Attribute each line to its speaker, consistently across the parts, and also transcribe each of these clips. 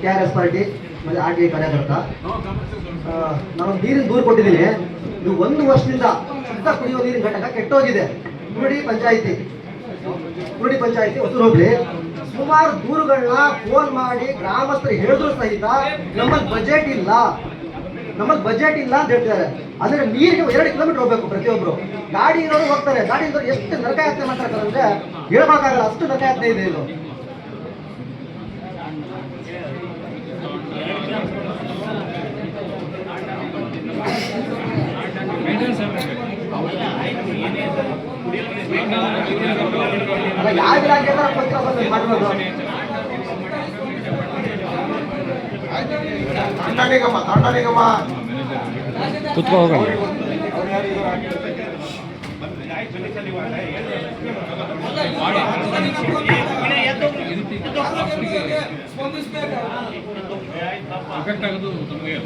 Speaker 1: K R S party ಮತ್ತು R T I ಕಾರ್ಯಕರ್ತ. ನಾವು ನೀರಿನ ದೂರು ಕೊಟ್ಟಿದ್ದೀನಿ. ಇದು ಒಂದು ವರ್ಷದಿಂದ ಶುದ್ಧ ಕುಡಿಯುವ ನೀರಿನ ಘಟಕ ಕೆಟ್ಟೋಗಿದೆ. ಕುರುಡಿ ಪಂಚಾಯಿತಿ. ಕುರುಡಿ ಪಂಚಾಯಿತಿ ಹೊಸೂರು ಹೋಗ್ಲಿ. ಸುಮಾರು ದೂರುಗಳನ್ನ ಫೋನ್ ಮಾಡಿ ಗ್ರಾಮಸ್ಥರು ಹೇಳಿದ್ರು ಸಹಿತ ನಮ್ಮಲ್ಲಿ ಬಜೆಟ್ ಇಲ್ಲ. ನಮ್ಮಲ್ಲಿ ಬಜೆಟ್ ಇಲ್ಲ ಅಂತ ಹೇಳ್ತಿದ್ದಾರೆ. ಅಂದ್ರೆ ನೀರಿಗೆ ಎರಡು ಕಿಲೋಮೀಟರ್ ಹೋಗ್ಬೇಕು ಪ್ರತಿಯೊಬ್ರು. ಗಾಡಿ ಇರೋರು ಹೋಗ್ತಾರೆ. ಗಾಡಿ ಇರೋರು ಎಷ್ಟು ನರಕಾಯಾತ್ರೆ ಮಾಡ್ತಾರೆ ಅಂದ್ರೆ ಹೇಳ್ಬೇಕಾಗಲ್ಲ, ಅಷ್ಟು ನರಕಾಯಾತ್ರೆ ಇದೆ ಇದು ಅಲ್ಲ ಯಾವ ಇಲಾಖೆ ಅಂತ ಗೊತ್ತಿಲ್ಲ ಬಂದು ಮಾಡಿರೋದು
Speaker 2: ತಂಡ ನಿಗಮ ತಂಡ ನಿಗಮ
Speaker 3: ಕುತ್ಕೋ ಹೋಗೋಣ.
Speaker 4: ಎಫೆಕ್ಟ್ ಆಗೋದು ನಮಗೆ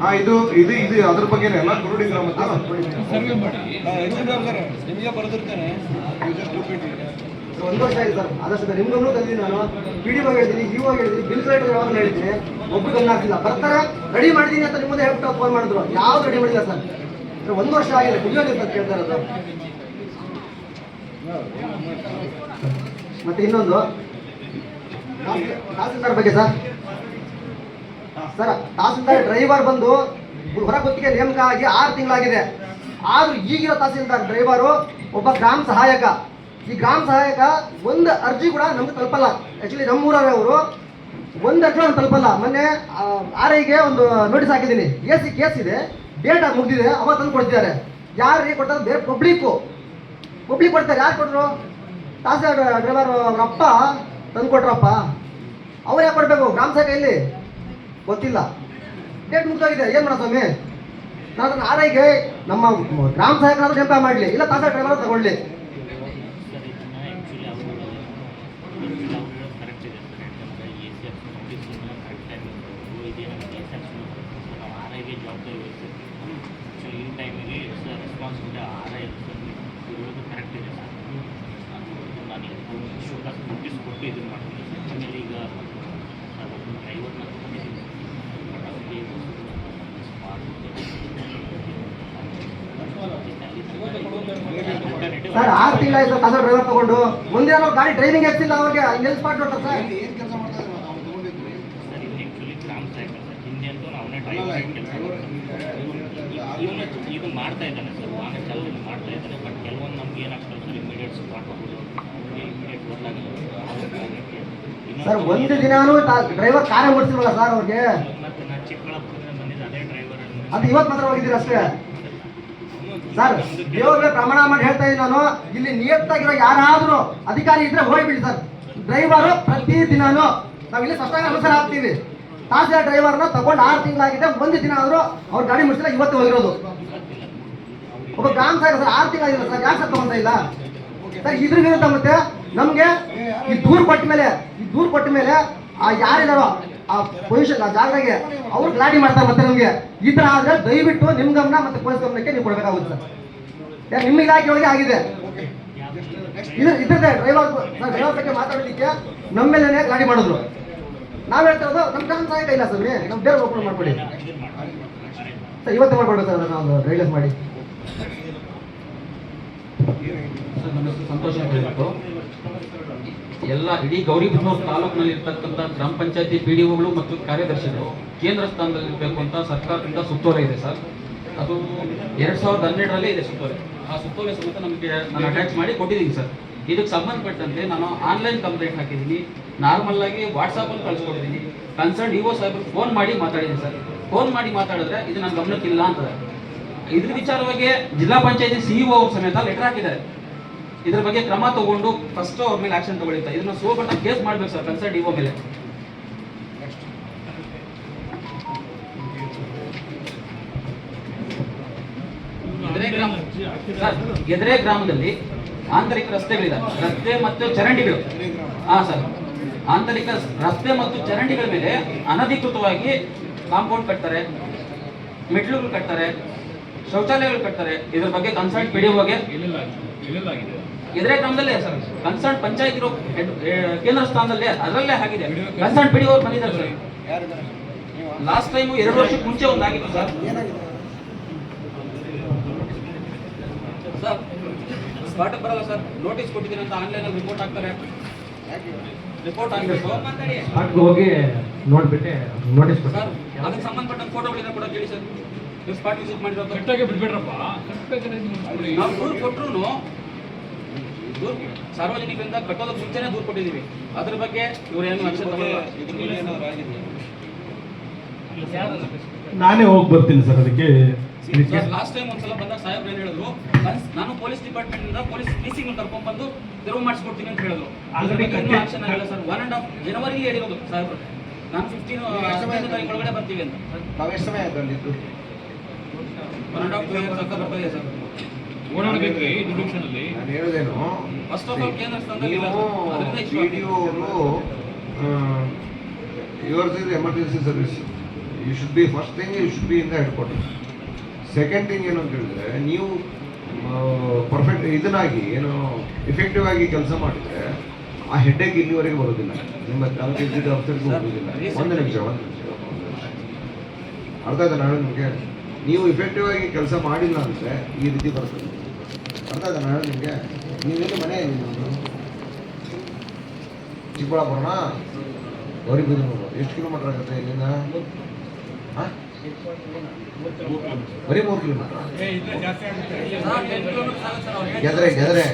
Speaker 2: ಹಾ ಇದು ಇದು ಇದು ಅದ್ರ ಬಗ್ಗೆ ಅಲ್ಲ ಕುರುಡಿ ಗ್ರಾಮದ
Speaker 4: ಸರ್ವೆ ಮಾಡಿ
Speaker 5: ನಿಮಗೆ ಬರೆದಿರ್ತೇನೆ
Speaker 1: ಒಂದು ವರ್ಷ ಆಗಿದೆ ಸರ್. ಆದಷ್ಟು ಸರ್ ನಿಮ್ಗೂ ನಾನು. ಪಿ ಡಿ ಹೇಳಿದ್ದೀನಿ ಇವಾಗ ಹೇಳ್ತೀನಿ ಬಿಲ್ ಕಲೆಕ್ಟರ್ ಯಾವಾಗ ಹೇಳ್ತೀನಿ ಒಬ್ರು ಗಮನ ಹಾಕಿಲ್ಲ. ಬರ್ತಾರೆ ರೆಡಿ ಮಾಡ್ತೀನಿ ಅಂತ ನಿಮ್ಮದೇ ಹೇಳ್ಬಿಟ್ಟು ಫೋನ್ ಮಾಡಿದ್ರು. ಯಾವ್ದು ರೆಡಿ ಮಾಡಿಲ್ಲ ಸರ್. ಸರ್, ಒಂದು ವರ್ಷ ಆಗಿದೆ ಕುಡಿಯೋದು ಅಂತ ಕೇಳ್ತಾ ಇರೋದು. ಮತ್ತೆ ಇನ್ನೊಂದು. ತಹಸೀಲ್- ತಹಸೀಲ್ದಾರ್ ಬಗ್ಗೆ ಸರ್. ಸರ್, ತಹಸೀಲ್ದಾರ್ ಡ್ರೈವರ್ ಬಂದು ಹೊರ ಗುತ್ತಿಗೆ ನೇಮಕ ಆಗಿ ಆರು ತಿಂಗಳಾಗಿದೆ. ಆದ್ರೂ ಈಗಿರೋ ತಹಸೀಲ್ದಾರ್ ಡ್ರೈವರು ಒಬ್ಬ ಗ್ರಾಮ ಸಹಾಯಕ. ಈ ಗ್ರಾಮ ಸಹಾಯಕ ಒಂದು ಅರ್ಜಿ ಕೂಡ ನಮ್ಗೆ ತಲುಪಲ್ಲ. ಆಕ್ಚುಲಿ ನಮ್ಮೂರವರು ಒಂದು ಅರ್ಜಿ ನಾನು ತಲುಪಲ್ಲ. ಮೊನ್ನೆ ಆರ್ ಐಗೆ ಒಂದು ನೋಟಿಸ್ ಹಾಕಿದ್ದೀನಿ. ಎ ಸಿ ಕೇಸ್ ಇದೆ. ಡೇಟ್ ಮುಗಿದಿದೆ. ಅವಾಗ ತಂದು ಕೊಡ್ತಿದ್ದಾರೆ. ಯಾರಿಗೆ ಕೊಡ್ತಾರೆ? ಬೇರೆ ಪಬ್ಲಿಕ್ಕು ಪಬ್ಲಿಕ್ ಕೊಡ್ತಾರೆ. ಯಾರು ಕೊಟ್ಟರು ತಹಸೀಲ್ದಾರ್ ಡ್ರೈವರ್ ಅವರಪ್ಪ ತಂದು ಕೊಟ್ರಪ್ಪ. ಅವ್ರು ಯಾಕೆ ಕೊಡಬೇಕು? ಗ್ರಾಮ ಸಹಾಯಕ ಇಲ್ಲಿ ಗೊತ್ತಿಲ್ಲ. ಡೇಟ್ ಮುಗ್ದೋಗಿದೆ ಏನು ಮಾಡೋ ಸ್ವಾಮಿ? ನಾನು ಅದನ್ನು ನಮ್ಮ ಗ್ರಾಮ ಸಹಾಯಕರಾದ್ರೂ ನೇಮಕ ಮಾಡಲಿ. ಇಲ್ಲ ತಾಸ ಡ್ರೈವರ್ ತಗೊಳ್ಳಿ.
Speaker 6: ಈಗ ಡ್ರೈವರ್ನ ಇದೆ ಸರ್ ಯಾಕಂದರೆ ಎ ಸಿ ಎಫ್ ನೋಟಿಸನ್ನು ಕರೆಕ್ಟ್ ಟೈಮ್ ಇದೆ ನಮಗೆ ಎಸ್ ಎಫ್ ನಾವು ಆರ್ ಐಗೆ ಜವಾಬ್ದಾರಿ ವಹಿಸಿರ್ತೀವಿ ಆ್ಯಕ್ಚುಲಿ ಈ ಟೈಮಿಗೆ sir responsibility R I sir ನೀವು ಹೇಳೋದು ಕರೆಕ್ಟ್ ಇದೆ ಸರ್ ನಾನು ನಾನು ಶುಲ್ಕ ನೋಟಿಸ್ ಕೊಟ್ಟು ಇದನ್ನು ಮಾಡ್ತೀನಿ ಸರ್ ಆಮೇಲೆ ಈಗ ಸರ್ ಒಬ್ಬ ಡ್ರೈವರ್ನ ತಗೊಂಡಿದ್ದೀನಿ ಬಟ್ ಅವರಿಗೆ
Speaker 1: ಸರ್ ಆರು ತಿಂಗಳಾಯ್ತು ಕಸ ಡ್ರೈವರ್ ತಗೊಂಡು. ಮುಂದೆ ಏನೋ ಗಾಡಿ ಡ್ರೈವಿಂಗ್ ಎತ್ತಿಲ್ಲ ಅವ್ರಿಗೆ ಇಲ್ಲಿ ಸ್ಪಾಟ್ ನೋಡ್ತಾರೆ ಸರ್.
Speaker 2: ಏನು ಕೆಲಸ
Speaker 6: ಸರ್ ಇಲ್ಲಿ ಆ್ಯಕ್ಚುಲಿ ಗ್ರಾಮ ಸಹಾಯಕ ಸರ್. ಹಿಂದೆ ಡ್ರೈವರ್ ಕೆಲಸ ಇವನು ಇದು ಮಾಡ್ತಾ ಇದ್ದಾನೆ ಸರ್. ವಾಹನ ಚಾಲನೆ ಮಾಡ್ತಾ ಇದ್ದಾನೆ. ಬಟ್ ಕೆಲವೊಂದು ನಮ್ಗೆ ಏನಾಗ್ತದೆ ಸರ್ ಇಮಿಡಿಯೇಟ್ ಸ್ಪಾಟ್ ಹೋಗೋದು ಇಮಿಡಿಯೇಟ್ ಗೊತ್ತಾಗಲ್ಲ
Speaker 1: ಸರ್ ಒಂದು ದಿನಾನು ಡ್ರೈವರ್ ಕಾರ್ಯ ಓಡಿಸಿಲ್ವಲ್ಲ ಸರ್ ಅವ್ರಿಗೆ?
Speaker 6: ಮತ್ತು ನಾನು ಚಿಕ್ಕಬಳ್ಳಾಪುರದಿಂದ ಬಂದಿದ್ದೆ ಅದೇ ಡ್ರೈವರ್
Speaker 1: ಅದು ಇವತ್ತು ಮಾತ್ರ ಹೋಗಿದ್ದೀರ ಅಷ್ಟೇ? ಸರ್, ದೇವ್ರಿಗೆ ಪ್ರಮಾಣ ಮಾಡಿ ಹೇಳ್ತಾ ಇದ್ದೀನಿ ನಾನು. ಇಲ್ಲಿ ನಿಯತ್ತಾಗಿರೋ ಯಾರಾದ್ರೂ ಅಧಿಕಾರಿ ಇದ್ರೆ ಹೋಗ್ಬಿಡಿ ಸರ್. ಡ್ರೈವರು ಪ್ರತಿ ದಿನಾನು ನಾವು ಇಲ್ಲಿ ಸ್ಪಷ್ಟವಾಗಿ ಅನುಸಾರ ಆಗ್ತೀವಿ ತಾಸಿನ ಡ್ರೈವರ್ನ ತಗೊಂಡು ಆರು ತಿಂಗಳಾಗಿದೆ, ಒಂದು ದಿನ ಆದ್ರೂ ಅವ್ರ ಗಾಡಿ ಮುಟ್ಟಿಲ್ಲ ಇವತ್ತು ಹೋಗಿರೋದು. ಒಬ್ಬ ಗ್ರಾಮ ಸಹಾಯಕ ಸರ್, ಆರು ತಿಂಗಳಾಗಿಲ್ಲ ಸರ್ ಯಾಕೆ ಸರ್ ತಗೊಂತ ಇಲ್ಲ. ಸರ್, ಇದ್ರ ಮತ್ತೆ ನಮ್ಗೆ ಈ ದೂರು ಕೊಟ್ಟ ಮೇಲೆ, ಈ ದೂರು ಕೊಟ್ಟ ಮೇಲೆ ಆ ಯಾರಿದಾರೋ ಆ ಪೊಸಿಷನ್ ಆ ಜಾಗದಾಗೆ ಅವ್ರು ಗಲಾಟೆ ಮಾಡ್ತಾರೆ ಮತ್ತೆ ನಮ್ಗೆ. ಈ ತರ ಆದ್ರೆ ದಯವಿಟ್ಟು ನಿಮ್ ಗಮನ ಮತ್ತೆ ಪೊಲೀಸ್ ಗಮನಕ್ಕೆ ನೀವು ಕೊಡ್ಬೇಕಾಗುತ್ತೆ ಸರ್. ನಿಮ್ಮ ಇಲಾಖೆ ಒಳಗೆ ಆಗಿದೆ. ಇದ್ರ ಇದ್ರದ್ದೇ ಡ್ರೈವರ್ ಡ್ರೈವರ್ ಬಗ್ಗೆ ಮಾತಾಡೋದಕ್ಕೆ ನಮ್ಮ ಮೇಲೆ ಗಾಡಿ ಮಾಡಿದ್ರು. ನಾವ್ ಹೇಳ್ತಾ ಇರೋದು ನಮ್ಮ ಗ್ರಾಮ ಸಹಾಯಕ ಇಲ್ಲ ಸರ್ ನಮ್ ಬೇರೆ ಓಪನ್ ಮಾಡ್ಕೊಡಿ. ಸರ್ ಇವತ್ತು ಮಾಡ್ಕೊಡ್ಬೇಕು ಸರ್ ನಾವು ರೈಲೇಸ್ ಮಾಡಿ.
Speaker 7: ಸರ್, ಸಂತೋಷ್ ಎಲ್ಲ ಇಡೀ ಗೌರಿಬಿದನೂರು ತಾಲೂಕಿನಲ್ಲಿ ಇರ್ತಕ್ಕಂಥ ಗ್ರಾಮ ಪಂಚಾಯತಿ ಪಿ ಡಿ ಒಗಳು ಮತ್ತು ಕಾರ್ಯದರ್ಶಿಗಳು ಕೇಂದ್ರ ಸ್ಥಾನದಲ್ಲಿ ಇರಬೇಕು ಅಂತ ಸರ್ಕಾರದಿಂದ ಸುತ್ತೋಲೆ ಇದೆ ಸರ್. ಅದು ಎರಡ್ ಸಾವಿರದ ಹನ್ನೆರಡರಲ್ಲೇ ಇದೆ ಸುತ್ತೋಲೆ. ಆ ಸುತ್ತೋಲೆ ಸಮೇತ ನಮಗೆ ನಾನು ಅಟ್ಯಾಚ್ ಮಾಡಿ ಕೊಟ್ಟಿದ್ದೀನಿ ಸರ್. ಇದಕ್ಕೆ ಸಂಬಂಧಪಟ್ಟಂತೆ ನಾನು ಆನ್ಲೈನ್ ಕಂಪ್ಲೇಂಟ್ ಹಾಕಿದ್ದೀನಿ. ನಾರ್ಮಲ್ ಆಗಿ ವಾಟ್ಸಪ್ಪಲ್ಲಿ ಕಳ್ಸಿಕೊಟ್ಟಿದ್ದೀನಿ. ಕನ್ಸರ್ನ್ ಇ ಒ ಸಾಹೇಬ್ರಿಗೆ ಫೋನ್ ಮಾಡಿ ಮಾತಾಡಿದ್ದೀನಿ ಸರ್. ಫೋನ್ ಮಾಡಿ ಮಾತಾಡಿದ್ರೆ ಇದು ನನ್ನ ಗಮನಕ್ಕಿಲ್ಲ ಅಂತ ಇದ್ರ ವಿಚಾರವಾಗಿ ಜಿಲ್ಲಾ ಪಂಚಾಯತಿ ಸಿಇಒ ಅವ್ರ ಸಮೇತ ಲೆಟರ್ ಹಾಕಿದ್ದಾರೆ. ಇದ್ರ ಬಗ್ಗೆ ಕ್ರಮ ತಗೊಂಡು ಫಸ್ಟ್ ಅವ್ರ ಮೇಲೆ ಆಕ್ಷನ್ ತಗೊಳಿತ ಇದನ್ನ ಸೋಬಟ್ಟ ಕೇಸ್ ಮಾಡ್ಬೇಕು ಸರ್ ಕನ್ಸರ್ಟ್ ಇಒ ಮೇಲೆ. ಎದ್ರೆ ಗ್ರಾಮದಲ್ಲಿ ಆಂತರಿಕ ರಸ್ತೆಗಳಿದೆ ರಸ್ತೆ ಮತ್ತು ಚರಂಡಿಗಳು. ಹಾ, ಸರ್. ಆಂತರಿಕ ರಸ್ತೆ ಮತ್ತು ಚರಂಡಿಗಳ ಮೇಲೆ ಅನಧಿಕೃತವಾಗಿ ಕಾಂಪೌಂಡ್ ಕಟ್ತಾರೆ ಮೆಟ್ಲುಗಳು ಕಟ್ತಾರೆ, ಶೌಚಾಲಯಗಳು ಕಟ್ತಾರೆ. ಇದ್ರ ಬಗ್ಗೆ ಕನ್ಸಲ್ಟ್
Speaker 4: ಇಲ್ಲ ಆಗಿದೆ
Speaker 7: ಎದುರೇ ಗ್ರಾಮದಲ್ಲೇ ಸರ್. ಕನ್ಸರ್ಟ್ ಪಂಚಾಯತ್ ಇರೋ ಹೆಡ್- ಕೇಂದ್ರ ಸ್ಥಾನದಲ್ಲೇ ಅದರಲ್ಲೇ ಆಗಿದೆ. ಕನ್ಸರ್ಟ್ ಪಿ ಡಿ ಅವ್ರು ಬಂದಿದ್ದಾರೆ ಸರ್. ಲಾಸ್ಟ್ ಟೈಮ್ ಎರಡು ವರ್ಷಕ್ಕೆ ಮುಂಚೆ ಒಂದು ಆಗಿತ್ತು ಸರ್. ಸರ್ ಸ್ಪಾಟ್ ಬರಲ್ಲ ಸರ್. ನೋಟಿಸ್ ಕೊಟ್ಟಿದ್ದೀನಿ ಅಂತ ಆನ್ಲೈನಲ್ಲಿ ರಿಪೋರ್ಟ್ ಹಾಕ್ತಾರೆ. ರಿಪೋರ್ಟ್ ಆಗಬೇಕು
Speaker 8: ಸ್ಪಾಟ್ಗೆ ಹೋಗಿ ನೋಡ್ಬಿಟ್ಟು ನೋಟಿಸ್
Speaker 7: ಸರ್ ಅದಕ್ಕೆ ಸಂಬಂಧಪಟ್ಟ ಫೋಟೋಗಳಿಂದ ಕೂಡ ಕೇಳಿ ಸರ್. ನೀವು ಸ್ಪಾಟ್ ವಿಸಿಟ್ ಮಾಡಿರೋ
Speaker 4: ಕಟ್ಟಾಗೆ ಬಿಡ್ಬೇಡ್ರಪ್ಪ
Speaker 7: ನಾವು ಕೊಟ್ಟರು ಸಾರ್ವಜನಿಕರಿಂದ ಕಟ್ಟೋದಕ್ಕೆ ಮುಂಚೆನೇ ದೂರು ಕೊಟ್ಟಿದ್ದೀವಿ. ಅದ್ರ ಬಗ್ಗೆ ಇವರೇನು
Speaker 8: ನಾನೇ ಹೋಗಿ ಬರ್ತೀನಿ ಸರ್ ಅದಕ್ಕೆ.
Speaker 7: ಲಾಸ್ಟ್ ಟೈಮ್ ಒಂದ್ಸಲ ಬಂದಾಗ ಸಾಹೇಬ್ರು ಏನು ಹೇಳಿದ್ರು ನಾನು ಪೊಲೀಸ್ ಡಿಪಾರ್ಟ್ಮೆಂಟ್ ಇಂದ ಪೊಲೀಸ್ ಪೀಸಿಂಗ್ ಕರ್ಕೊಂಡ್ ಬಂದು ತೆರವು ಮಾಡಿಸ್ಕೊಡ್ತೀನಿ ಅಂತ ಹೇಳಿದ್ರು. ಇನ್ನೂ ಆಕ್ಷನ್ ಆಗಿಲ್ಲ ಸರ್. ಒನ್ ಅಂಡ್ ಹಾಫ್ ಜನವರಿ ಹೇಳಿರೋದು ಸಾಹೇಬ್ರು. ನಾನು ಫಿಫ್ಟೀನ್ ಹದಿನೈದು ತಾರೀಕು ಒಳಗಡೆ ಬರ್ತೀವಿ ಅಂತ.
Speaker 5: ಸಮಯ
Speaker 7: ಒನ್ ಅಂಡ್ ಹಾಫ್ ಇಯರ್ಸ್ ತನಕ ಬರ್ತಾ ಇದೆ ಸರ್.
Speaker 4: ಓಡಾಡ್ಬೇಕ್ರಿ ಅಲ್ಲಿ
Speaker 2: ನಾನು ಹೇಳೋದೇನು
Speaker 7: ಫಸ್ಟ್ ಆಫ್ ಆಲ್ ಕೇಂದ್ರ ಸ್ಥಾನದಲ್ಲಿ
Speaker 2: ಪಿ ಡಿ ಅವರು yours is emergency service you should be first thing you should be in the headquarter second thing ಏನು ಅಂತ ಹೇಳಿದ್ರೆ ನೀವು ಪರ್ಫೆಕ್ಟ್ ಇದನ್ನಾಗಿ ಏನು ಎಫೆಕ್ಟಿವ್ ಆಗಿ ಕೆಲಸ ಮಾಡಿದ್ರೆ ಆ ಹೆಡ್ಡೇಕ್ ಇಲ್ಲಿವರೆಗೆ ಬರೋದಿಲ್ಲ. ನಿಮ್ಮ ತಾಲೂಕು ಎಕ್ಸಿಕ್ಯೂಟಿವ್ ಆಫೀಸರ್ಗೂ ಹೋಗೋದಿಲ್ಲ. ಒಂದು ನಿಮಿಷ ಒಂದು ನಿಮಿಷ ಒಂದು ನಿಮಿಷ. ಅರ್ಥ ಆಯ್ತಾ ನಾನು ನಿಮಗೆ ನೀವು ಇಫೆಕ್ಟಿವ್ ಆಗಿ ಕೆಲಸ ಮಾಡಿಲ್ಲ ಅಂದರೆ ಈ ರೀತಿ ಬರ್ತದೆ ಅರ್ಥ ಆಯ್ತಾ ನಾನು ನಿಮಗೆ? ನೀವೆಲ್ಲಿ ಮನೆ ನಿಮ್ಮದು ಚಿಕ್ಕಬಳ್ಳಾಪುರನ? ಗೌರಿಬಿದನೂರು ಎಷ್ಟು ಕಿಲೋಮೀಟರ್ ಆಗುತ್ತೆ ಇಲ್ಲಿಂದ? ಹಾಂ ಬರೀ ಮೂರು ಕಿಲೋಮೀಟರ್
Speaker 7: ಸರ್, 10 kilometers ಆಗುತ್ತೆ. ಸರ್ ಅವ್ರು ಹೇಳ್ತಾರೆ.
Speaker 2: ಗೆದ್ರೆ ಗೆದ್ರೆ